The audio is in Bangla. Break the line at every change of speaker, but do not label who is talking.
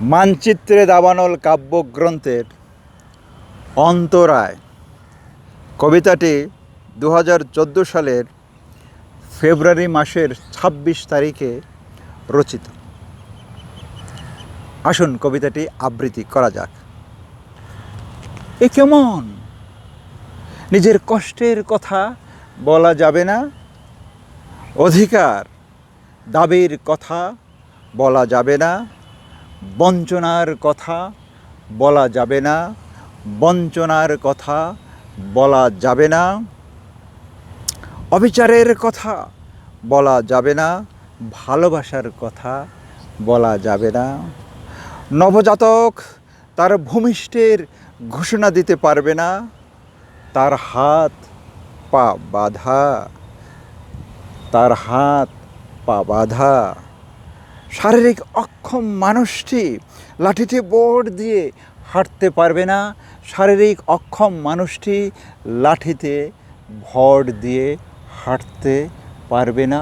মানচিত্রে দাবানল কাব্যগ্রন্থের অন্তরায়। কবিতাটি দু হাজার চোদ্দ সালের ফেব্রুয়ারি মাসের ছাব্বিশ তারিখে রচিত। আসুন কবিতাটি আবৃত্তি করা যাক। এ কেমন? নিজের কষ্টের কথা বলা যাবে না। অধিকার, দাবির কথা বলা যাবে না। বঞ্চনার কথা বলা যাবে না, বঞ্চনার কথা বলা যাবে না, অবিচারের কথা বলা যাবে না, ভালোবাসার কথা বলা যাবে না। নবজাতক তার ভূমিষ্ঠের ঘোষণা দিতে পারবে না, তার হাত পা বাঁধা, তার হাত পা বাঁধা। শারীরিক অক্ষম মানুষটি লাঠিতে বোর্ড দিয়ে হাঁটতে পারবে না। শারীরিক অক্ষম মানুষটি লাঠিতে ভর দিয়ে হাঁটতে পারবে না।